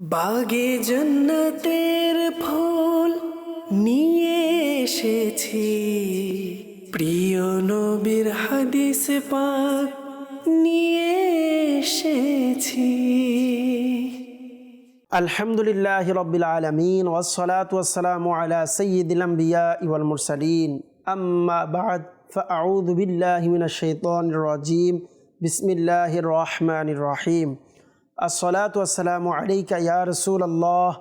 বাগে জন্নতের ফুল নিয়ে এসেছি। প্রিয় নবীর হাদিস পাক নিয়ে এসেছি। আলহামদুলিল্লাহ রবিল আলমিন ওসলাত ওসালাম আলা সঈদিলাম্বিয়া ইউল মুরসালিন। আম্মা বাদ ফাউদ বিল্লাহ মিনা শেতন রাজিম। বিসমিল্লাহ রহমান রাহিম। আসলাত আসসালাম আলাইকা ইয়া রসুল আল্লাহ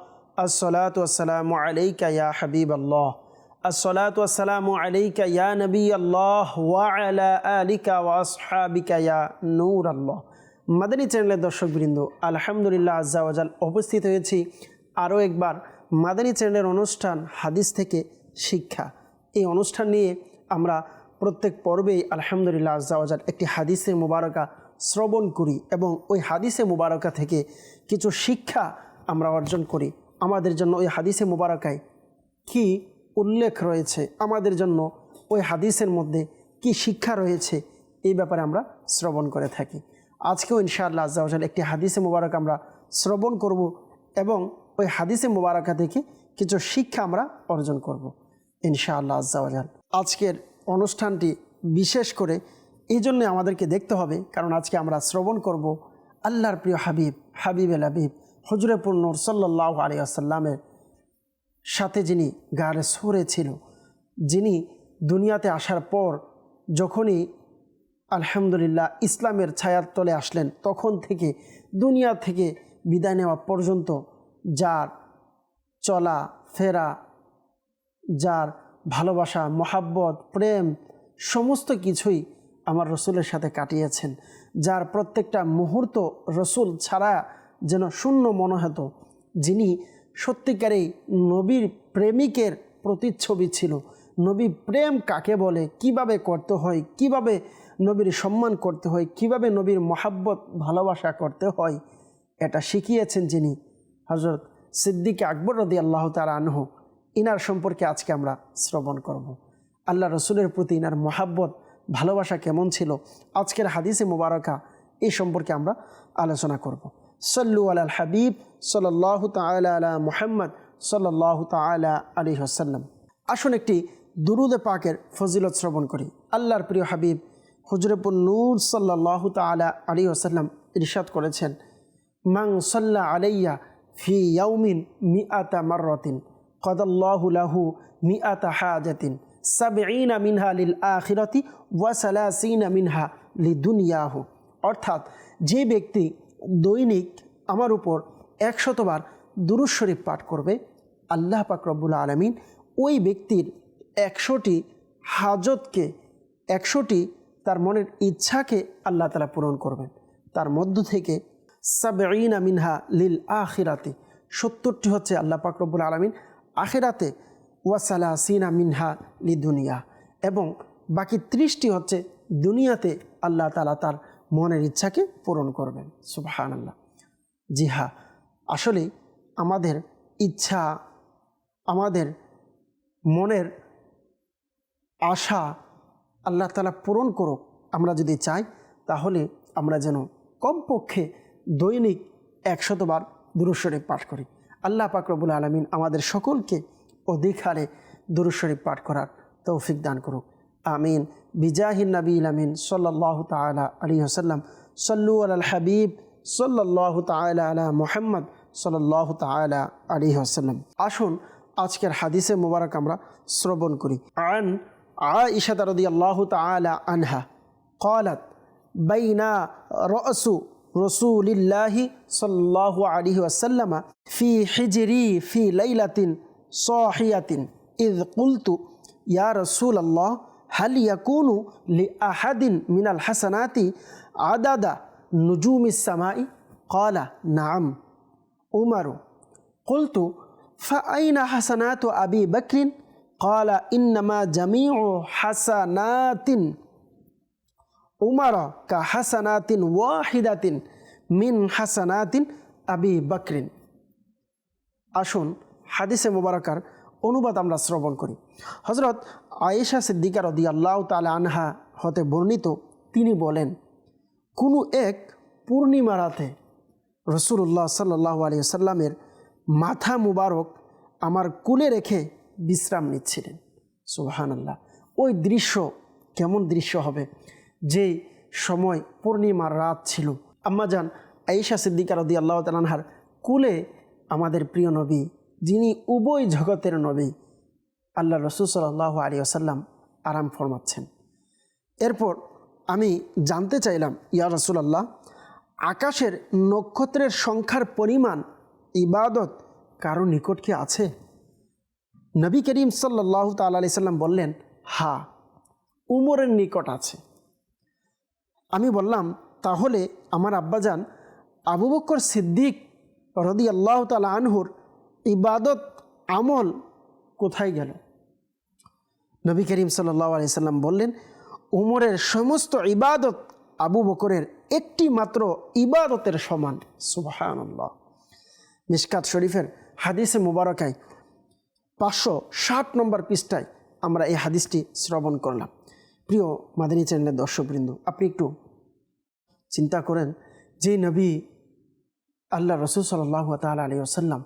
আসলাত আসসালাম আলাইকা ইয়া হাবিব আল্লাহ আসলাত আসসালাম আলাইকা ইয়া নবী আল্লাহ ওয়া আলা আলিকা ওয়া আসহাবিকা ইয়া নূর আল্লাহ মাদানী চ্যানেলের দর্শকবৃন্দ, আলহামদুলিল্লাহ আজাল উপস্থিত হয়েছি আরও একবার মাদানী চ্যানেলের অনুষ্ঠান হাদিস থেকে শিক্ষা। এই অনুষ্ঠান নিয়ে আমরা প্রত্যেক পর্বেই আলহামদুলিল্লাহ আজাল একটি হাদিসের মোবারকা শ্রবণ করি এবং ওই হাদিসে মুবারকা থেকে কিছু শিক্ষা আমরা অর্জন করি। আমাদের জন্য ওই হাদিসে মুবারকায় কি উল্লেখ রয়েছে? আমাদের জন্য ওই হাদিসের মধ্যে কি শিক্ষা রয়েছে? এই ব্যাপারে আমরা শ্রবণ করে থাকি। আজকেও ইনশাআল্লাহ আজ্জাওয়াজাল একটি হাদিসে মুবারক আমরা শ্রবণ করব এবং ওই হাদিসে মুবারকা থেকে কিছু শিক্ষা আমরা অর্জন করব ইনশাআল্লাহ আজ্জাওয়াজাল আজকের অনুষ্ঠানটি বিশেষ করে এই জন্যে আমাদেরকে দেখতে হবে, কারণ আজকে আমরা শ্রবণ করব আল্লাহর প্রিয় হাবিব হাবিব এল হাবিব হজরপুর নূর সাল্লাহ আলী আসাল্লামের সাথে যিনি গাড়ে সরে ছিল, যিনি দুনিয়াতে আসার পর যখনই আলহামদুলিল্লাহ ইসলামের ছায়ার তলে আসলেন, তখন থেকে দুনিয়া থেকে বিদায় নেওয়া পর্যন্ত যার চলা, ফেরা, যার ভালোবাসা, মহাব্বত, প্রেম, সমস্ত কিছুই আমার রসুলের সাথে কাটিয়েছেন, যার প্রত্যেকটা মুহূর্ত রসুল ছাড়া যেন শূন্য মনে হতো যিনি সত্যিকারেই নবীর প্রেমিকের প্রতিচ্ছবি ছিল নবী প্রেম কাকে বলে, কীভাবে করতে হয়, কীভাবে নবীর সম্মান করতে হয়, কীভাবে নবীর মহাব্বত, ভালোবাসা করতে হয়, এটা শিখিয়েছেন যিনি হজরত সিদ্দিকে আকবর রদি আল্লাহ তালা আনহ ইনার সম্পর্কে আজকে আমরা শ্রবণ করব। আল্লাহ রসুলের প্রতি ইনার মহাব্বত ভালোবাসা কেমন ছিল? আজকের হাদিসে মুবারকা এই সম্পর্কে আমরা আলোচনা করব। সল্লু আল হাবিব সাল্লাহ তালা আলা মুহাম্মদ সাল্লাহ তালা আলী হাসাল্লাম আসুন একটি দুরুদে পাকের ফজিলত শ্রবণ করি। আল্লাহর প্রিয় হাবিব, হুজরপুর নূর সাল্লাহ তালা আলী আসাল্লাম ইরশাদ করেছেন মাং সাল্লা আলাইয়া ফি ইয়াউমিন মিআতা মাররাতিন, কদাল্লাহু লাহু মিআতা হাজাতিন। সাবঈনা মিনহা লিল আখিরাতি ওয়া সালাসিনা মিনহা লিদুনিয়াহু। অর্থাৎ যে ব্যক্তি দৈনিক আমার উপর একশতবার দুরুজ শরীফ পাঠ করবে, আল্লাহ পাক রব্বুল আলমিন ওই ব্যক্তির একশোটি হাজতকে, একশোটি তার মনের ইচ্ছাকে আল্লাহ তালা পূরণ করবেন। তার মধ্য থেকে সাবঈনা মিনহা লিল আখিরাতে, সত্তরটি হচ্ছে আল্লাহ পাক রব্বুল আলমিন আখিরাতে ওয়াসালা সিনা মিনহা লি দুনিয়া এবং বাকি ত্রিশটি হচ্ছে দুনিয়াতে আল্লাহ তালা তার মনের ইচ্ছাকে পূরণ করবেন। সুবাহান আল্লাহ জি হ্যাঁ আসলে আমাদের ইচ্ছা, আমাদের মনের আশা আল্লাহ তালা পূরণ করুক, আমরা যদি চাই, তাহলে আমরা যেন কমপক্ষে দৈনিক একশতবার দুরুশরীফ পাঠ করি। আল্লাহ পাকরবুল আলমিন আমাদের সকলকে অধিক হারে দুরুশরীফ পাঠ করার তৌফিক দান করুক আমিন বিজাহিন নবী আমিন সাল্লাহ তালা আলী হাসাল্লাম সল্লু আল হাবিব সাল্লাহ তালা আলা মোহাম্মদ সাল্লাহ তালা আলী হাসাল্লাম আসুন আজকের হাদিসে মুবারক আমরা শ্রবণ করি আন عائشة رضي الله تعالى عنها قالت بين رأس رسول الله صلى الله عليه وسلم في حجري في ليلة صاحية إذ قلت يا رسول الله هل يكون لأحد من الحسنات عدد نجوم السماء قال نعم عمر قلت فأين حسنات أبي بكر قال إنما جميع حسنات عمر كحسنات واحدة من حسنات أبي بكر আসুন হাদিসে মুবারকার অনুবাদ আমরা শ্রবণ করি। হজরত আয়েশা সিদ্দিকার রদি আল্লাহ তালা আনহা হতে বর্ণিত, তিনি বলেন, কোনো এক পূর্ণিমা রাতে রসুল্লাহ সাল্লাহ আলী সাল্লামের মাথা মুবারক আমার কুলে রেখে বিশ্রাম নিচ্ছিলেন। সুবাহান আল্লাহ ওই দৃশ্য কেমন দৃশ্য হবে? যে সময় পূর্ণিমার রাত ছিল। আম্মাজান আইসা সিদ্দিকার রদি আল্লাহ তালানহার কুলে আমাদের প্রিয় নবী যিনি উভয় জগতের নবী, আল্লাহ রসুল আলী আসাল্লাম আরাম ফরমাচ্ছেন। এরপর আমি জানতে চাইলাম, ইয়া রসুলাল্লাহ, আকাশের নক্ষত্রের সংখ্যার পরিমাণ, ইবাদত কারও নিকট কি আছে? নবী করিম সাল্লাহ তালি সাল্লাম বললেন, হা, উমরের নিকট আছে। আমি বললাম, তাহলে আমার আব্বাজান আবু বক্কর সিদ্দিক রদি আল্লাহ তালা আনহুর ইবাদত, আমল কোথায় গেল? নবী করিম সাল্লাহ আলি সাল্লাম বললেন, উমরের সমস্ত ইবাদত আবু বকরের একটি মাত্র ইবাদতের সমান। সুবাহান্লাহ মিসকাত শরীফের হাদিসে মুবারকায় পাঁচশো ষাট নম্বর পৃষ্ঠায় আমরা এই হাদিসটি শ্রবণ করলাম। প্রিয় মাদিনী চ্যানেলের দর্শকবৃন্দ, আপনি একটু চিন্তা করেন যে নবী আল্লাহ রসুল সাল্লাহ তাল আলী আসাল্লাম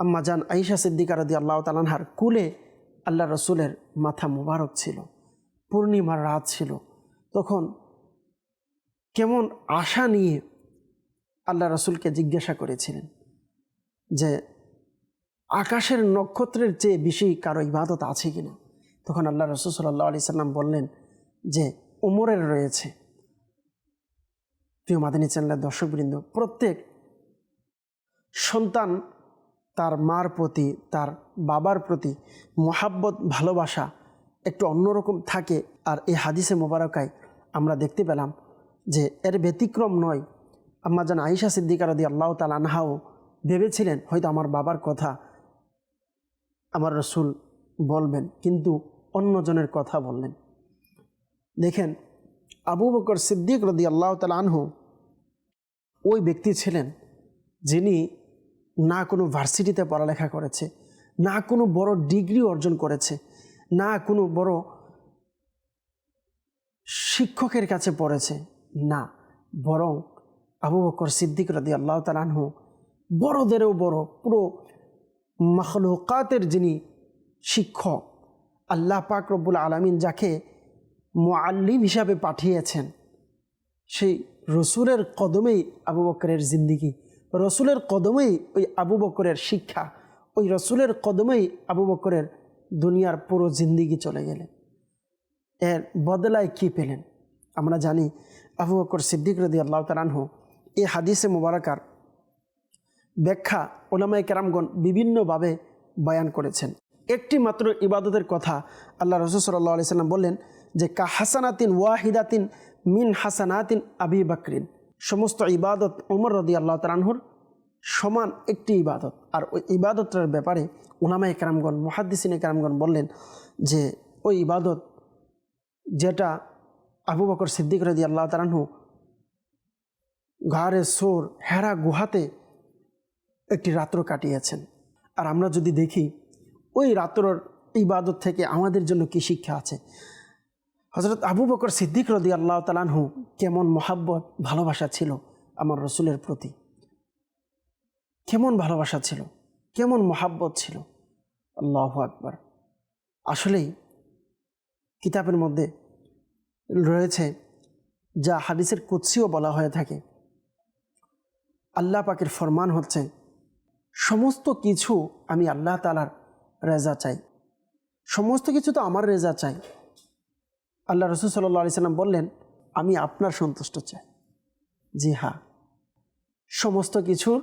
আম্মা জান আইসা সিদ্দিকা রদি আল্লাহ তালানহার কুলে আল্লাহ রসুলের মাথা মুবারক ছিল, পূর্ণিমার রাত ছিল। তখন কেমন আশা নিয়ে আল্লাহ রসুলকে জিজ্ঞাসা করেছিলেন যে, আকাশের নক্ষত্রের চেয়ে বেশি কারও ইবাদত আছে কিনা? তখন আল্লাহ রসুল সাল্লাহ আলি সাল্লাম বললেন যে, উমরের রয়েছে। প্রিয় মাদিনী চ্যানেলের দর্শকবৃন্দ, প্রত্যেক সন্তান তার মার প্রতি, তার বাবার প্রতি মোহাব্বত, ভালোবাসা একটু অন্যরকম থাকে। আর এই হাদিসে মোবারকায় আমরা দেখতে পেলাম যে এর ব্যতিক্রম নয়। আম্মা যেন আইসা সিদ্দিকা রদি আল্লাহ তাল আনহাও ভেবেছিলেন, হয়তো আমার বাবার কথা আমার রসুল বলবেন, কিন্তু অন্যজনের কথা বললেন। দেখেন, আবু বকর সিদ্দিক রদি আল্লাহ তাল আনহু ওই ব্যক্তি ছিলেন যিনি না কোনো ভার্সিটিতে পড়ালেখা করেছে, না কোনো বড় ডিগ্রি অর্জন করেছে, না কোনো বড় শিক্ষকের কাছে পড়েছে, না। বরং আবু বকর সিদ্দিক রদি আল্লাহ তালানহু বড়দেরও বড়, পুরো মখলুকাতের যিনি শিক্ষক, আল্লাহ পাক রব্বুল আলমিন যাকে মোয়াল্লিম হিসাবে পাঠিয়েছেন, সেই রসুলের কদমেই আবু বকরের জিন্দিগি। রসুলের কদমেই ওই আবু বকরের শিক্ষা, ওই রসুলের কদমেই আবু বকরের দুনিয়ার পুরো জিন্দিগি চলে গেলেন এর বদলায় কি পেলেন? আমরা জানি আবু বকর সিদ্দিক রদি আল্লাহ তালানহু এই হাদিসে মুবারকার ব্যাখ্যা ওলামাই কেরামগণ বিভিন্নভাবে বয়ান করেছেন। একটি মাত্র ইবাদতের কথা আল্লাহ রসুল সাল্লাহ আলি সাল্লাম বললেন যে, কা হাসানাতিন ওয়াহিদাতিন মিন হাসানাতিন আবি বাকরিন। সমস্ত ইবাদত ওমর রদি আল্লাহ তালানহুর সমান একটি ইবাদত। আর ওই ইবাদতের ব্যাপারে ওলামাই কেরামগণ মহাদ্দিসিন কেরামগণ বললেন যে, ওই ইবাদত যেটা আবু বকর সিদ্দিক রদি আল্লাহ তালানহু ঘাড়ে, সোর, হেরা, গুহাতে একটি রাত্র কাটিয়েছেন। আর আমরা যদি দেখি, ওই রাত্রর ইবাদত থেকে আমাদের জন্য কি শিক্ষা আছে? হজরত আবু বকর সিদ্দিক রদি আল্লাহ তালানহু কেমন মহাব্বত, ভালোবাসা ছিল আমার রসুলের প্রতি? কেমন ভালোবাসা ছিল? কেমন মহাব্বত ছিল? আল্লাহ আকবার। আসলেই কিতাবের মধ্যে রয়েছে যা হাদিসের কুৎসিও বলা হয়ে থাকে। আল্লাহ পাকের ফরমান হচ্ছে, সমস্ত কিছু আমি আল্লাহ তালার রেজা চাই। সমস্ত কিছু তো আমার রেজা চাই। আল্লাহ রসুল সাল্লাহ আলি সাল্লাম বললেন, আমি আপনার সন্তুষ্ট চাই। জি হ্যাঁ। সমস্ত কিছুর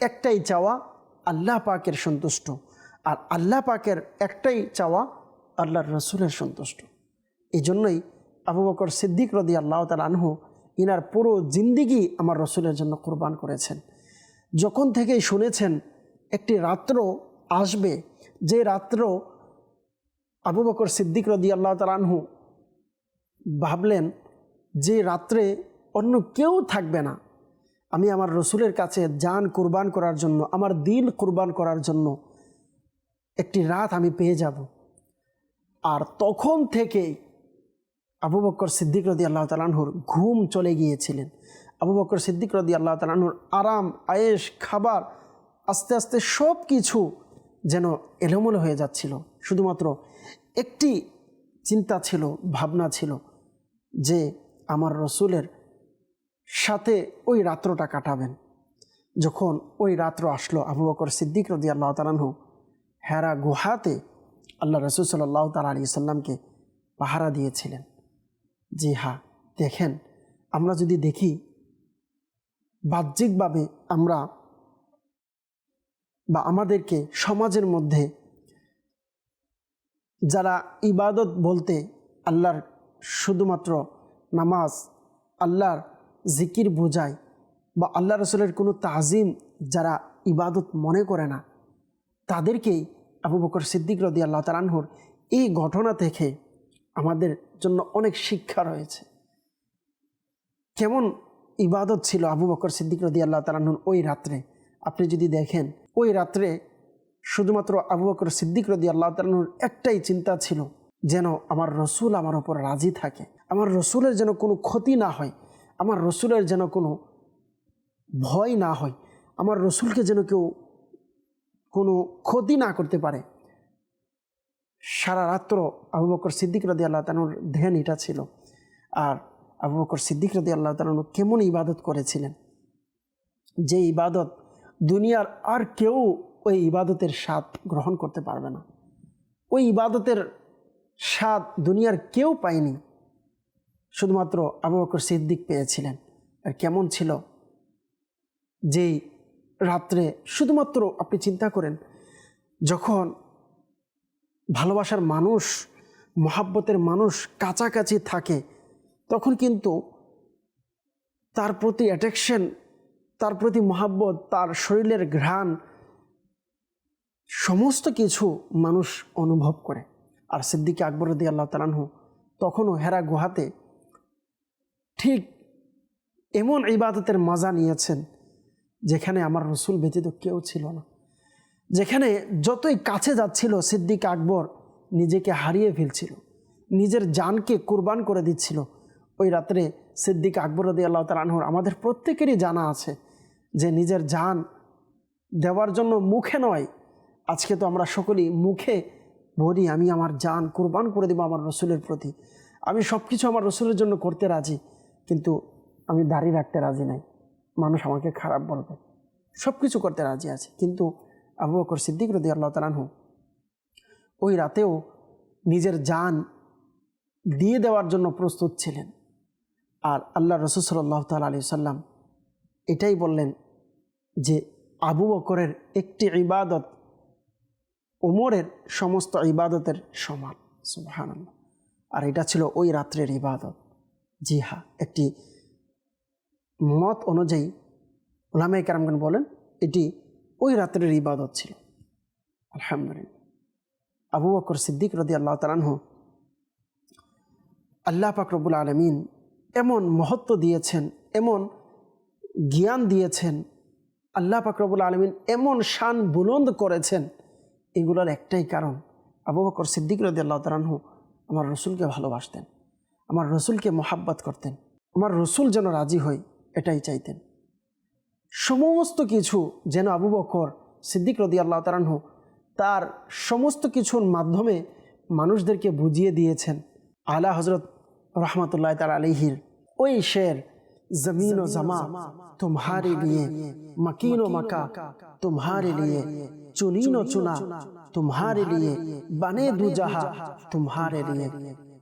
একটাই চাওয়া আল্লাহ পাকের সন্তুষ্ট। আর আল্লাহ পাকের একটাই চাওয়া আল্লাহর রসুলের সন্তুষ্ট। এই জন্যই আবু বকর সিদ্দিক রদি আল্লাহ তাল আনহু ইনার পুরো জিন্দিগি আমার রসুলের জন্য কোরবান করেছেন। যখন থেকেই শুনেছেন, একটি রাত্র আসবে, যে রাত্র আবু বকর সিদ্দিক রদি আল্লাহ তালানহু ভাবলেন যে রাত্রে অন্য কেউ থাকবে না। আমি আমার রসুলের কাছে যান কোরবান করার জন্য, আমার দিল কোরবান করার জন্য একটি রাত আমি পেয়ে যাব। আর তখন থেকেই আবু বকর সিদ্দিক রদি আল্লাহ তালানহুর ঘুম চলে গিয়েছিলেন। আবু বকর সিদ্দিক রদি আল্লাহ তালানুর আরাম আয়েস খাবার, আস্তে আস্তে সব কিছু যেন এলোমেলো হয়ে যাচ্ছিল। শুধুমাত্র একটি চিন্তা ছিল, ভাবনা ছিল যে আমার রসুলের সাথে ওই রাত্রটা কাটাবেন। যখন ওই রাত্র আসলো, আবু বকর সিদ্দিক রদি আল্লাহ তালাহু হেরা গুহাতে আল্লাহ রসুল সাল্লাহ তালা আলী সাল্লামকে পাহারা দিয়েছিলেন। জি হা দেখেন, আমরা যদি দেখি, বাহ্যিকভাবে আমরা বা আমাদেরকে সমাজের মধ্যে যারা ইবাদত বলতে আল্লাহর শুধুমাত্র নামাজ, আল্লাহর জিকির বোঝায় বা আল্লাহ রসুলের কোনো তাজিম যারা ইবাদত মনে করে না, তাদেরকেই আবু বকর সিদ্দিক রদি আল্লাহ তালানহুর এই ঘটনা থেকে আমাদের জন্য অনেক শিক্ষা রয়েছে। কেমন ইবাদত ছিল আবু বকর সিদ্দিক রদি আল্লাহ তালাহুর ওই রাত্রে? আপনি যদি দেখেন, ওই রাত্রে শুধুমাত্র আবু বকর সিদ্দিক রদি আল্লাহ তালাহুর একটাই চিন্তা ছিল যেন আমার রসুল আমার ওপর রাজি থাকে, আমার রসুলের যেন কোনো ক্ষতি না হয়, আমার রসুলের যেন কোনো ভয় না হয়, আমার রসুলকে যেন কেউ কোনো ক্ষতি না করতে পারে। সারা রাত্র আবু বকর সিদ্দিক রদি আল্লাহ তালুর ধ্যান এটা ছিল। আর আবু বকর সিদ্দিক রদি আল্লাহ তালু কেমন ইবাদত করেছিলেন? যে ইবাদত দুনিয়ার আর কেউ ওই ইবাদতের স্বাদ গ্রহণ করতে পারবে না। ওই ইবাদতের স্বাদ দুনিয়ার কেউ পায়নি। শুধুমাত্র আবু বকর সিদ্দিক পেয়েছিলেন। আর কেমন ছিল যেই রাত্রে শুধুমাত্র আপনি চিন্তা করেন, যখন ভালোবাসার মানুষ, মহাব্বতের মানুষ কাছাকাছি থাকে, তখন কিন্তু তার প্রতি অ্যাট্রাকশন তার প্রতি মহাব্বত, তার শরীরের ঘ্রাণ সমস্ত কিছু মানুষ অনুভব করে। আর সিদ্দিকে আকবর দি আল্লাহ তালানহু তখনও হেরা গুহাতে ঠিক এমন ইবাদতের মজা নিয়েছেন যেখানে আমার রসুল ব্যতীত কেউ ছিল না। যেখানে যতই কাছে যাচ্ছিল সিদ্দিক আকবর নিজেকে হারিয়ে ফেলছিল, নিজের জানকে কুরবান করে দিচ্ছিল। ওই রাত্রে সিদ্দিক আকবর রদি আল্লাহ তালাহর আমাদের প্রত্যেকেরই জানা আছে যে নিজের জান দেওয়ার জন্য মুখে নয় আজকে তো আমরা সকলেই মুখে বলি আমি আমার জান কুরবান করে দেবো আমার রসুলের প্রতি। আমি সব কিছু আমার রসুলের জন্য করতে রাজি, কিন্তু আমি দাড়ি রাখতে রাজি নাই। মানুষ আমাকে খারাপ বলবে। সব কিছু করতে রাজি আছে, কিন্তু আবু বকর সিদ্দিক রদি আল্লাহ তালাহু ওই রাতেও নিজের জান দিয়ে দেওয়ার জন্য প্রস্তুত ছিলেন। আর আল্লাহ রসুল সাল্লাহ তাল আলি সাল্লাম এটাই বললেন যে আবু বকরের একটি ইবাদত ওমরের সমস্ত ইবাদতের সমান সুবাহান আর এটা ছিল ওই রাত্রের ইবাদত জি হা একটি মত অনুযায়ী ওলামাই কারামগান বলেন, এটি ওই রাত্রের ইবাদত ছিল। আলহামদুলিল্লাহ। আবু বকর সিদ্দিক রদি আল্লাহ তালাহ আল্লাহ পাকরবুল আলমিন এমন মহত্ব দিয়েছেন, এমন জ্ঞান দিয়েছেন, আল্লাহ পাকরবুল আলমিন এমন শান বুলন্দ করেছেন এগুলোর একটাই কারণ। আবু বকর সিদ্দিক রদি আল্লাহ তালাহু আমার রসুলকে ভালোবাসতেন, আমার রসুলকে মোহাব্বত করতেন, আমার রসুল যেন রাজি হয় এটাই চাইতেন। সমস্ত কিছু যেন আবু বকর সিদ্দিক রদি আল্লাহ তালাহু তার সমস্ত কিছুর মাধ্যমে মানুষদেরকে বুঝিয়ে দিয়েছেন। আলা হজরত রহমতুল্লাহ তার আলিহির ওই শের জমিন ও জমা तुम्हारे लिए मकीन व मका तुम्हारे लिए चुनीन व चुना तुम्हारे लिए बने दू जहा तुम्हारे लिए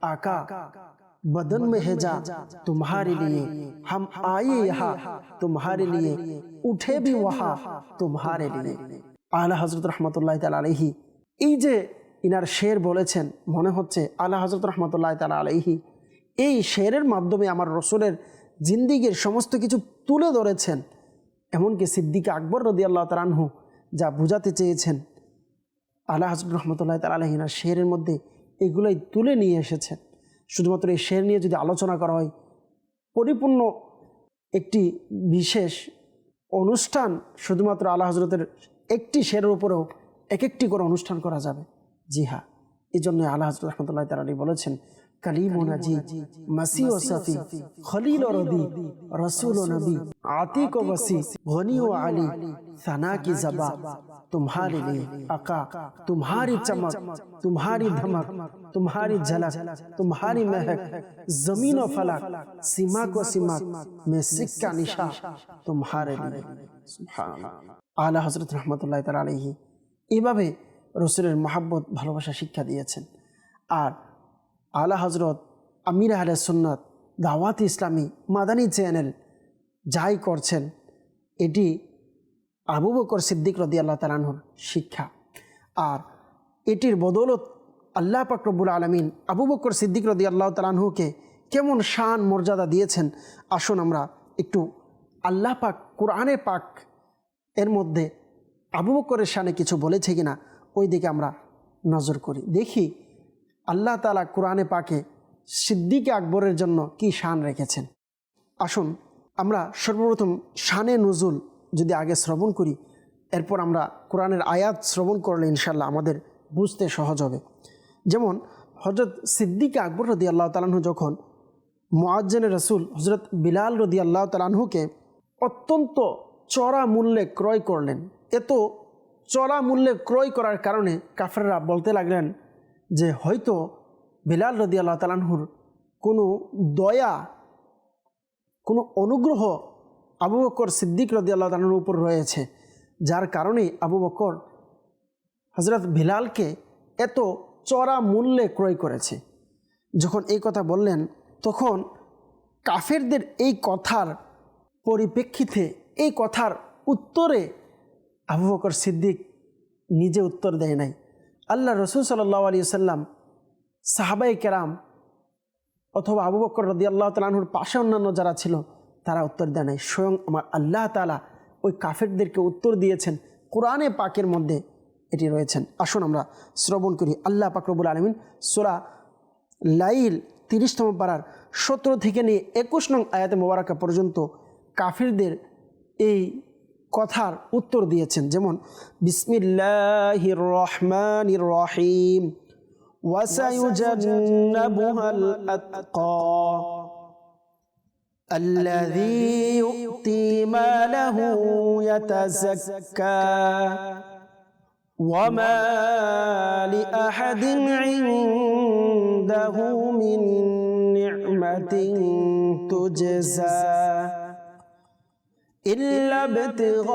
आका बदन में है जा तुम्हारे लिए हम आए यहाँ तुम्हारे लिए उठे भी वहाँ तुम्हारे लिए আলা হজরত রহমতুল্লাহ তালা আলহি এই যে ইনার শের বলেছেন মনে হচ্ছে আলা হজরত রহমতুল্লাহ তালা আলহি এই শেরের মাধ্যমে আমার রসুলের জিন্দিগির সমস্ত কিছু তুলে ধরেছেন। এমনকি সিদ্দিকে আকবর রদি আল্লাহ তালানহু যা বুঝাতে চেয়েছেন, আল্লাহ হজরত রহমতুল্লাহ তাল আলহিনা শেরের মধ্যে এগুলোই তুলে নিয়ে এসেছেন। শুধুমাত্র এই শের নিয়ে যদি আলোচনা করা হয়, পরিপূর্ণ একটি বিশেষ অনুষ্ঠান শুধুমাত্র আল্লাহ হজরতের একটি শেরের উপরেও এক একটি করে অনুষ্ঠান করা যাবে। জি হ্যাঁ এই জন্য আল্লাহ হজরত রহমতুল্লাহ তালী বলেছেন কলিম ও নাজি মাসি ও সফি খলিল ও রবি রসুল ও নবী আতিক ও বসি গনি ও আলী सना की जबा तुम्हारे लिए अका तुम्हारी चमक तुम्हारी धमक तुम्हारी झलक तुम्हारी महक जमीन और फलक सीमा को सीमा में सिक्का निशा तुम्हारे लिए সুবহান আলা হজরত রহমতুল্লাহ তালা আলহি এইভাবে রসুলের মহাব্বত ভালোবাসা শিক্ষা দিয়েছেন আর আলা হজরত আমির আহলে সুন্নত দাওয়াত ইসলামী মাদানী চ্যানেল যাই করছেন, এটি আবু বকর সিদ্দিক রদি আল্লাহ তালানহর শিক্ষা। আর এটির বদৌলত আল্লাহ পাক রব্বুল আলমিন আবু বকর সিদ্দিক রদি আল্লাহ তালানহুকে কেমন শান মর্যাদা দিয়েছেন, আসুন আমরা একটু আল্লাহ পাক কোরআনে পাক এর মধ্যে আবু বকরের শানে কিছু বলেছে কিনা ওই দিকে আমরা নজর করি। দেখি আল্লাহ তালা কোরআনে পাকে সিদ্দিকে আকবরের জন্য কি শান রেখেছেন? আসুন, আমরা সর্বপ্রথম শানে নজুল যদি আগে শ্রবণ করি, এরপর আমরা কোরআনের আয়াত শ্রবণ করলে ইনশাল্লাহ আমাদের বুঝতে সহজ হবে। যেমন হজরত সিদ্দিকে আকবর রদি আল্লাহ তালাহু যখন মোয়াজ্জেনের রসুল হজরত বিলাল রদি আল্লাহ তালাহুকে অত্যন্ত চড়া মূল্যে ক্রয় করলেন, এত চড়া মূল্যে ক্রয় করার কারণে কাফেররা বলতে লাগলেন যে হয়তো বিলাল রদি আল্লাহ তালাহুর কোনো দয়া, কোনো অনুগ্রহ আবু বকর সিদ্দিক রদি আল্লাহ তালাহুর উপর রয়েছে, যার কারণে আবু বকর হজরত বিলালকে এত চড়া মূল্যে ক্রয় করেছে। যখন এই কথা বললেন, তখন কাফেরদের এই কথার পরিপ্রেক্ষিতে, এই কথার উত্তরে আবু বকর সিদ্দিক নিজে উত্তর দেয় নাই। আল্লাহ রসুল সাল্লাহ আলী সাল্লাম সাহাবাই কেরাম অথবা আবু বকর রদি আল্লাহ তালাহুর পাশে অন্যান্য যারা ছিল, তারা উত্তর দেয় নাই। স্বয়ং আমার আল্লাহ তালা ওই কাফেরদেরকে উত্তর দিয়েছেন, কোরআনে পাকের মধ্যে এটি রয়েছেন আসুন আমরা শ্রবণ করি। আল্লাহ পাকরবুল আলমিন সোরা লাইল তিরিশতম পাড়ার সতেরো থেকে নিয়ে একুশ নং আয়াতে মোবারকা পর্যন্ত কাফিরদের এই কথার উত্তর দিয়েছেন যেমন বিসমিল্লাহির রহমানির রহিম وسيجنبها الأتقى الذي يؤتي ماله يتزكى وما لأحد عنده من نعمة تجزى إلا ابتغاء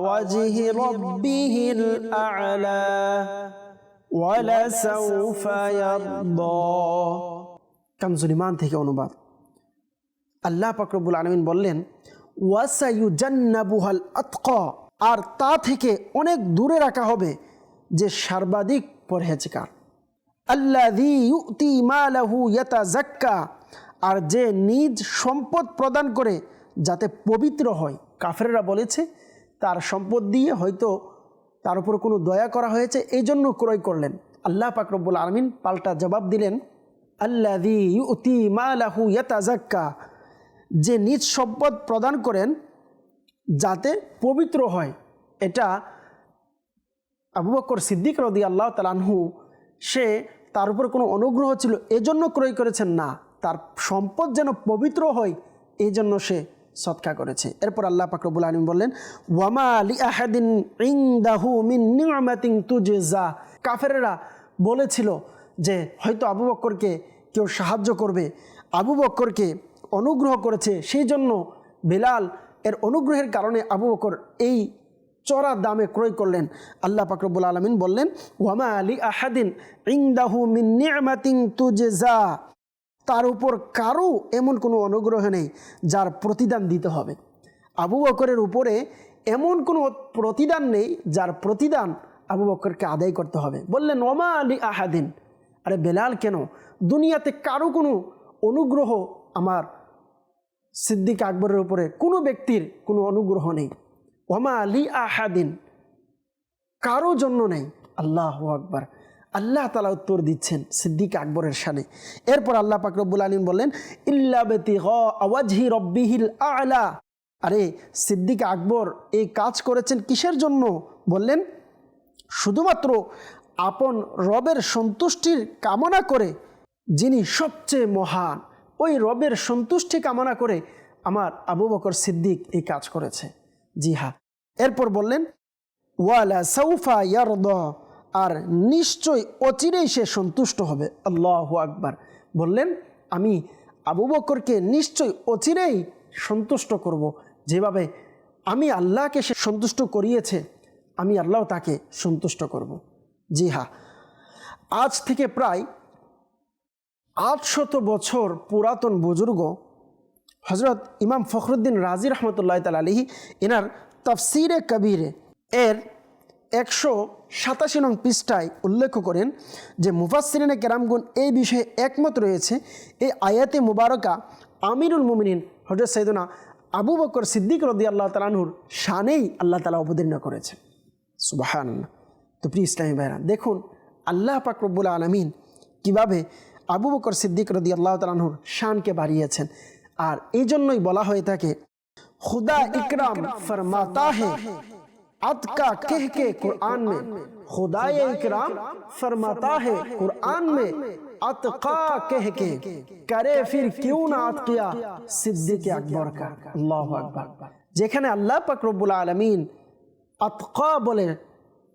وجه ربه الأعلى ولسوف يرضى কামজুলিমান থেকে অনুবাদ আল্লাহ পাকরবুল আলমিন বললেন ওয়াসাইউ জান্নাবুহাল আতকা আর তা থেকে অনেক দূরে রাখা হবে যে সর্বাধিক পরহেজকার আল্লাহি ইউতি মালাহু ইয়াতা জাক্কা আর যে নিজ সম্পদ প্রদান করে যাতে পবিত্র হয়। কাফেররা বলেছে, তার সম্পদ দিয়ে হয়তো তার উপর কোনো দয়া করা হয়েছে এই জন্য ক্রয় করলেন। আল্লাহ পাকরবুল আলমিন পাল্টা জবাব দিলেন আল্লাহি ইউতি মালাহু ইয়াতা জাক্কা যে নিজ সম্পদ প্রদান করেন যাতে পবিত্র হয়। এটা আবু বকর সিদ্দিক রদি আল্লাহ তালানহু সে তার উপর কোনো অনুগ্রহ ছিল, এজন্য ক্রয় করেছেন না। তার সম্পদ যেন পবিত্র হয় এই জন্য সে সৎকা করেছে। এরপর আল্লাহ পাকরবুল আলম বললেন, ওয়ামা আলী আহাদিন ইংদাহু মিন নিয়ামাতিং তুজা কাফেরেরা বলেছিল যে, হয়তো আবু বক্করকে কেউ সাহায্য করবে। আবু বক্করকে অনুগ্রহ করেছে, সেই জন্য বেলাল এর অনুগ্রহের কারণে আবু বকর এই চড়া দামে ক্রয় করলেন। আল্লাহ পাকরবুল আলমিন বললেন, ওয়ামা আলী আহাদিন ইংদাহু মিন নিয়ামাতিং তুজা তার উপর কারও এমন কোনো অনুগ্রহ নেই যার প্রতিদান দিতে হবে। আবু বকরের উপরে এমন কোনো প্রতিদান নেই যার প্রতিদান আবু বকরকে আদায় করতে হবে। বললেন, ওমা আলী আহাদিন। আরে বেলাল, কেন? দুনিয়াতে কারও কোনো অনুগ্রহ আমার সিদ্দিক আকবরের উপরে কোনো ব্যক্তির কোনো অনুগ্রহ নেই। ওমা আলী আহাদিন, কারও জন্য নেই। আল্লাহ আকবার। আল্লাহ তালা উত্তর দিচ্ছেন সিদ্দিক আকবরের সানে এরপর আল্লাহ পাকরবুল আলীম বললেন রব্বিহিল আলা। আরে, সিদ্দিক আকবর এই কাজ করেছেন কিসের জন্য? বললেন, শুধুমাত্র আপন রবের সন্তুষ্টির কামনা করে যিনি সবচেয়ে মহান, ওই রবের সন্তুষ্টি কামনা করে আমার আবু বকর সিদ্দিক এই কাজ করেছে। জি হ্যাঁ। এরপর বললেন, ওয়ালা সৌফা ইয়ারদ। আর নিশ্চয় অচিরেই সে সন্তুষ্ট হবে। আল্লাহ আকবার। বললেন, আমি আবু বকরকে নিশ্চয় অচিরেই সন্তুষ্ট করব। যেভাবে আমি আল্লাহকে সে সন্তুষ্ট করিয়েছে, আমি আল্লাহ তাকে সন্তুষ্ট করব। জি হ্যাঁ আজ থেকে প্রায় আটশত বছর পুরাতন বুজুর্গ হজরত ইমাম ফখরুদ্দিন রাজি রহমতুল্লাহ তাল আলহি এনার তফসিরে কবিরে এর একশো সাতাশি নং পৃষ্ঠায় উল্লেখ করেন যে মুফাসরিনে কেরামগুন এই বিষয়ে একমত রয়েছে। এই আয়াতে মুবারকা আমিরুল মুমিনিন হজরত সৈদনা আবু বকর সিদ্দিক রদি আল্লাহ তালাহুর শানেই আল্লাহ তালা অবতীর্ণ করেছেন। সুবাহান তো প্রিয় ইসলামী ভাইরা দেখুন আল্লাহ পাকরবুল আলমিন কীভাবে আবু বকর সিদ্দিক রদি আল্লাহ তালাহুর শানকে বাড়িয়েছেন। আর এই জন্যই বলা হয়ে থাকে খুদা ইকরাম ফরমাতা হে अतका कह के कुरान में खुदाए इकराम फरमाता है कुरान में अतका कह के करे फिर क्यों ना अतकिया सिद्दीक আকবর का আল্লাহু আকবার যেখানে আল্লাহ পাক রব্বুল আলামিন আতকা বলে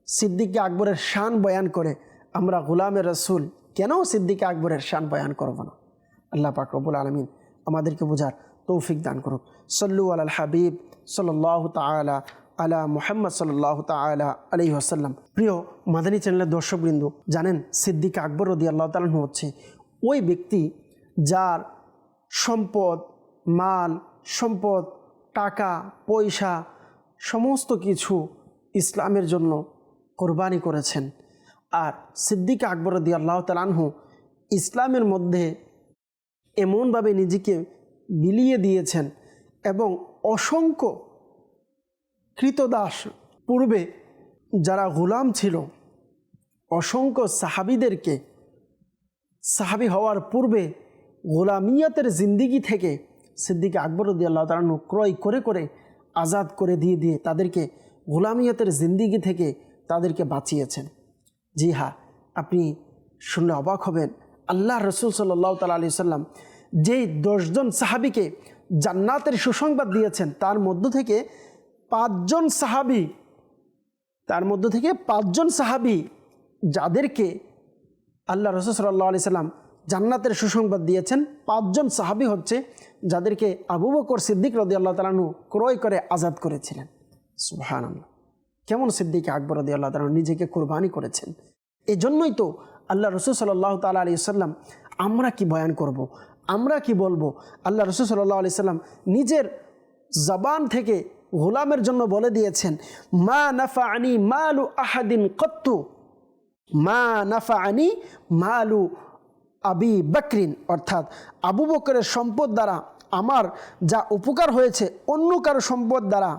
সিদ্দিক আকবরের শান বয়ান করে আমরা গোলামের রসুল কেন সিদ্দিক আকবরের শান বয়ান করব না আল্লাহ পাক রব্বুল আলমিন আমাদেরকে বোঝার তৌফিক দান করুক সল্লু আল হাবিব সাল্লাহ তালা আলা মোহাম্মদ সাল্লাহ তালা আলহি আসাল্লাম প্রিয় মাদানী চ্যানেলের দর্শকবৃন্দ, জানেন সিদ্দিক আকবর রদি আল্লাহ তালন হচ্ছে ওই ব্যক্তি যার সম্পদ, মাল, সম্পদ, টাকা, পয়সা, সমস্ত কিছু ইসলামের জন্য কোরবানি করেছেন। আর সিদ্দিক আকবর রদি আল্লাহ তালানহু ইসলামের মধ্যে এমনভাবে নিজেকে বিলিয়ে দিয়েছেন এবং অসংখ্য কৃতদাস। পূর্বে যারা গোলাম ছিল, অসংখ্য সাহাবিদেরকে, সাহাবি হওয়ার পূর্বে গোলামিয়াতের জিন্দিগি থেকে সিদ্দিকে আকবরদ্দি আল্লাহ তালানু ক্রয় করে করে আজাদ করে দিয়ে দিয়ে তাদেরকে গোলামিয়াতের জিন্দিগি থেকে তাদেরকে বাঁচিয়েছেন। জি হ্যাঁ আপনি শুনলে অবাক হবেন, আল্লাহ রসুল সাল্লাহ তালা আলি সাল্লাম যেই দশজন সাহাবিকে জান্নাতের সুসংবাদ দিয়েছেন, তার মধ্য থেকে পাঁচজন সাহাবি, তার মধ্য থেকে পাঁচজন সাহাবি যাদেরকে আল্লাহ রসুল সাল্লাহ আলি সাল্লাম জান্নাতের সুসংবাদ দিয়েছেন, পাঁচজন সাহাবি হচ্ছে যাদেরকে আবু বকর সিদ্দিক রদি আল্লাহ তালানু ক্রয় করে আজাদ করেছিলেন। সুহান কেমন সিদ্দিক আকবর রদি আল্লাহ তালানু নিজেকে কোরবানি করেছেন? এই জন্যই তো আল্লাহ রসুল সাল্লাহ তালা আলি সাল্লাম, আমরা কি বয়ান করব। আমরা কি বলব? আল্লাহ রসুল সাল্লাহ আলি সাল্লাম নিজের জবান থেকে গোলামের জন্য বলে দিয়েছেন, মা নাফা আনি মালু আহাদিন কত্তু। মা নাফা আনি মালু আবি বকরিন, অর্থাৎ আবু বকরের সম্পদ দ্বারা আমার যা উপকার হয়েছে, অন্য কারও সম্পদ দ্বারা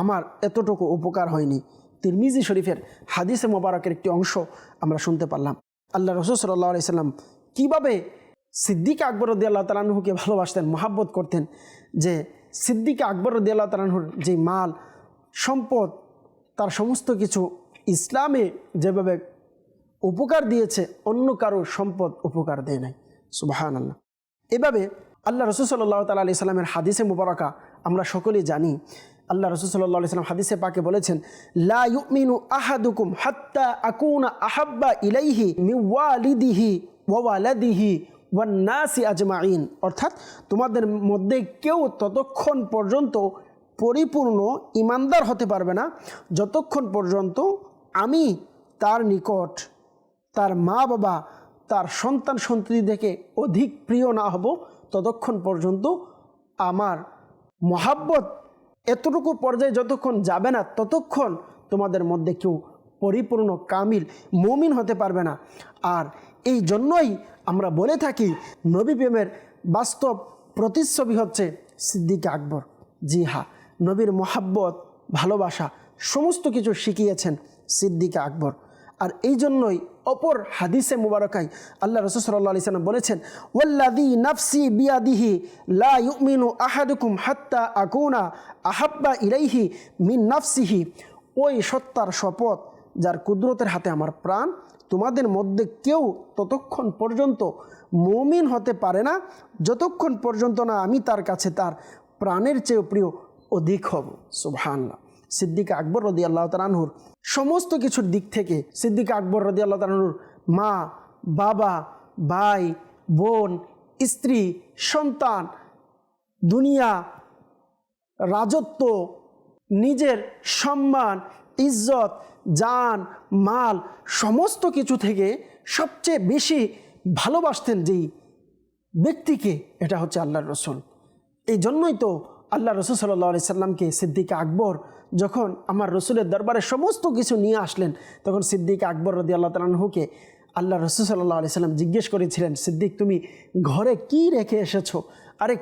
আমার এতটুকু উপকার হয়নি। তিরমিজি শরীফের হাদিসে মোবারকের একটি অংশ আমরা শুনতে পারলাম। আল্লাহ রসুল সাল্লাহ আলি সাল্লাম কীভাবে সিদ্দিক আকবর রদি আল্লাহ তালাহুকে ভালোবাসতেন, মহাব্বত করতেন যে সিদ্দিক আকবর রদি আল্লাহ তালাহুর যে মাল, সম্পদ, তার সমস্ত কিছু ইসলামে যেভাবে উপকার দিয়েছে, অন্য কারও সম্পদ উপকার দেয় নাই। সুবাহান আল্লাহ এভাবে আল্লাহ রসুল সাল্লাহ তালা আলি সাল্লামের হাদিসে মুবারকা আমরা সকলেই জানি। আল্লাহ রসুল সাল্লাহ সাল্লাম হাদিসে পাকে বলেছেন, লা ইউমিনু আহাদুকুম হাত্তা আকুনা আহাব্বা ইলাইহি মিওয়ালিদিহি ওয়ালাদিহি ওয়ান্নাসি আজমাইন অর্থাৎ তোমাদের মধ্যে কেউ ততক্ষণ পর্যন্ত পরিপূর্ণ ইমানদার হতে পারবে না, যতক্ষণ পর্যন্ত আমি তার নিকট, তার মা বাবা তার সন্তান সন্ততি থেকে অধিক প্রিয় না হব, ততক্ষণ পর্যন্ত আমার মহাব্বত এতটুকু পর্যায়ে যতক্ষণ যাবে না, ততক্ষণ তোমাদের মধ্যে কেউ পরিপূর্ণ, কামিল, মমিন হতে পারবে না। আর এই জন্যই আমরা বলে থাকি, নবী প্রেমের বাস্তব প্রতিচ্ছবি হচ্ছে সিদ্দিক আকবর। জি হা নবীর মহাব্বত, ভালোবাসা, সমস্ত কিছু শিখিয়েছেন সিদ্দিক আকবর। আর এই জন্যই অপর হাদিসে মুবারকাই আল্লাহ রসুল সাল্লাহ আলি বলেছেন ওয়াল্লাদি নাফসি বিয়াদিহি লা ইউমিনু আহাদুকুম হাত্তা আকুনা আহাব্বা ইলাইহি মিন নাফসিহি। ওই সত্তার শপথ, যার কুদরতের হাতে আমার প্রাণ তোমাদের মধ্যে কেউ ততক্ষণ পর্যন্ত মমিন হতে পারে না, যতক্ষণ পর্যন্ত না আমি তার কাছে তার প্রাণের চেয়েও প্রিয় অধিক হব। সুবহানাল্লাহ। সিদ্দিক আকবর রদি আল্লাহ তালানহুর সমস্ত কিছুর দিক থেকে সিদ্দিক আকবর রদি আল্লাহ তালানহুর মা, বাবা, ভাই, বোন, স্ত্রী, সন্তান, দুনিয়া, রাজত্ব, নিজের সম্মান ইজ্জত, জান, মাল সমস্ত কিছু থেকে সবচেয়ে বেশি ভালোবাসতেন যেই ব্যক্তিকে, এটা হচ্ছে আল্লাহর রসুল। এই জন্যই তো আল্লাহ রসুল সাল্লাহ আলি সাল্লামকে সিদ্দিক আকবর যখন আমার রসুলের দরবারে সমস্ত কিছু নিয়ে আসলেন, তখন সিদ্দিক আকবর রদি আল্লাহ তালাহুকে আল্লাহ রসুল সাল্লাহ সাল্লাম জিজ্ঞেস করেছিলেন, সিদ্দিক, তুমি ঘরে কি রেখে এসেছ? আরে,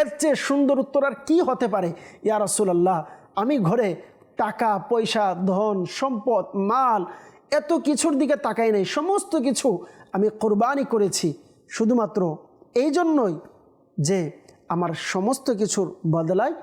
এর চেয়ে সুন্দর উত্তর আর কী হতে পারে? ইয়া রসুলাল্লাহ, আমি ঘরে টাকা, পয়সা, ধন, সম্পদ, মাল, এত কিছুর দিকে তাকাই নাই। সমস্ত কিছু আমি কোরবানি করেছি শুধুমাত্র এই জন্যই যে আমার সমস্ত কিছুর বদলায়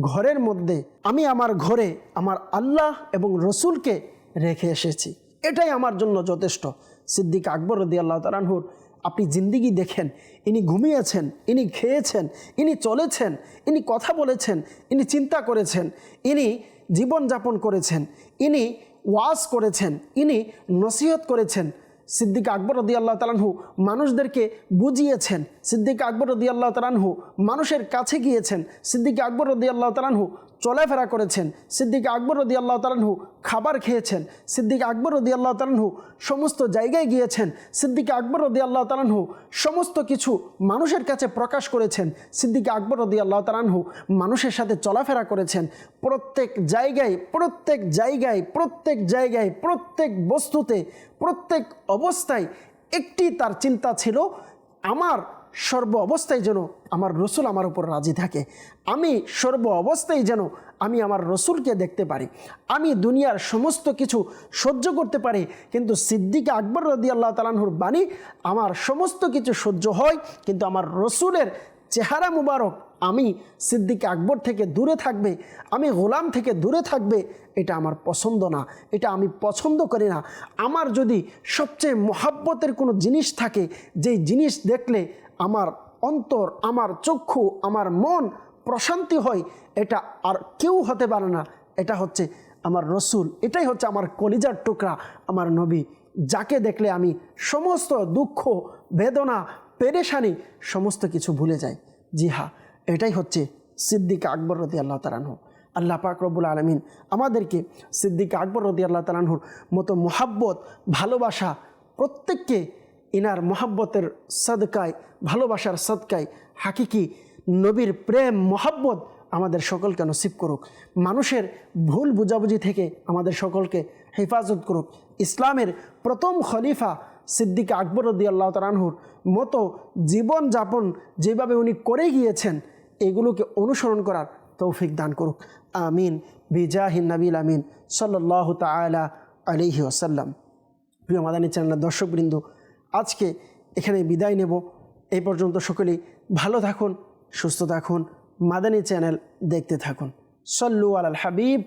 ঘরের মধ্যে আমি আমার ঘরে আমার আল্লাহ এবং রসুলকে রেখে এসেছি। এটাই আমার জন্য যথেষ্ট। সিদ্দিক আকবর রদি আল্লাহ তালানহুর আপনি জিন্দিগি দেখেন, ইনি ঘুমিয়েছেন, ইনি খেয়েছেন, ইনি চলেছেন, ইনি কথা বলেছেন, ইনি চিন্তা করেছেন, ইনি জীবনযাপন করেছেন, ইনি ওয়াজ করেছেন, ইনি নসিহত করেছেন। সিদ্দিক আকবর রদি আল্লাহ তালানহু মানুষদেরকে বুঝিয়েছেন সিদ্দিক আকবর রদি আল্লাহ তালানহু মানুষের কাছে গিয়েছেন। সিদ্দিক আকবর রদি আল্লাহ তালানহু চলাফেরা করেছেন। সিদ্দিক আকবর রদি আল্লাহ তালানহু খাবার খেয়েছেন। সিদ্দিক আকবর রদি আল্লাহ তালানহু সমস্ত জায়গায় গিয়েছেন। সিদ্দিক আকবর রদি আল্লাহ তালানহু সমস্ত কিছু মানুষের কাছে প্রকাশ করেছেন। সিদ্দিক আকবর রদি আল্লাহ তালানহু মানুষের সাথে চলাফেরা করেছেন। প্রত্যেক জায়গায় প্রত্যেক জায়গায় প্রত্যেক জায়গায়, প্রত্যেক বস্তুতে, প্রত্যেক অবস্থায় একটি তার চিন্তা ছিল, আমার সর্ব অবস্থায় যেন আমার রসুল আমার উপর রাজি থাকে। আমি সর্ব অবস্থায় যেন আমি আমার রসুলকে দেখতে পারি। আমি দুনিয়ার সমস্ত কিছু সহ্য করতে পারি। কিন্তু সিদ্দিক আকবর রদি আল্লাহ তালাহুর বাণী, আমার সমস্ত কিছু সহ্য হয়, কিন্তু আমার রসুলের চেহারা মুবারক আমি সিদ্দিক আকবর থেকে দূরে থাকবে, আমি গোলাম থেকে দূরে থাকবে, এটা আমার পছন্দ না, এটা আমি পছন্দ করি না। আমার যদি সবচেয়ে মহাব্বতের কোনো জিনিস থাকে, যেই জিনিস দেখলে আমার অন্তর, আমার চক্ষু, আমার মন প্রশান্তি হয়, এটা আর কেউ হতে পারে না। এটা হচ্ছে আমার রসুল, এটাই হচ্ছে আমার কলিজার টুকরা, আমার নবী। যাকে দেখলে আমি সমস্ত দুঃখ, বেদনা, পেরেশানি, সমস্ত কিছু ভুলে যাই। জি হ্যাঁ এটাই হচ্ছে সিদ্দিক আকবর রদি আল্লাহ তালানহ আল্লাহ পাক রব্বুল আলমিন আমাদেরকে সিদ্দিক আকবর রদি আল্লাহ তালানহুর মতো মোহাব্বত, ভালোবাসা প্রত্যেককে ইনার মোহাব্বতের সদকায়, ভালোবাসার সদকায়, হাকিকি নবীর প্রেম, মোহাব্বত আমাদের সকলকে নসিব করুক। মানুষের ভুল বুঝাবুঝি থেকে আমাদের সকলকে হেফাজত করুক। ইসলামের প্রথম খলিফা সিদ্দিক আকবর রদি আল্লাহ তালানহুর মতো জীবনযাপন যেভাবে উনি করে গিয়েছেন, এগুলোকে অনুসরণ করার তৌফিক দান করুক। আমিন। বিজাহিন নবীল আমিন। সাল্লাহ তালা আলিহি আসাল্লাম প্রিয় মাদানী চ্যানেলের দর্শকবৃন্দ আজকে এখানে বিদায় নেব। এই পর্যন্ত সকলেই ভালো থাকুন, সুস্থ থাকুন, মাদানী চ্যানেল দেখতে থাকুন। সল্লু আলাল হাবিব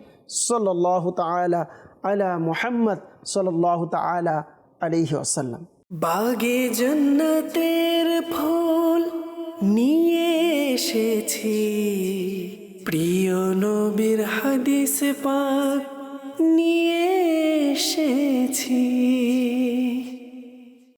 সল্লাহ তালা আলা মোহাম্মদ সল্লাহ তালা আলিহি আসাল্লাম বাগে জন্নতের ফুল নিয়ে এসেছি। প্রিয় নবীর হাদিস পাক নিয়ে এসেছি।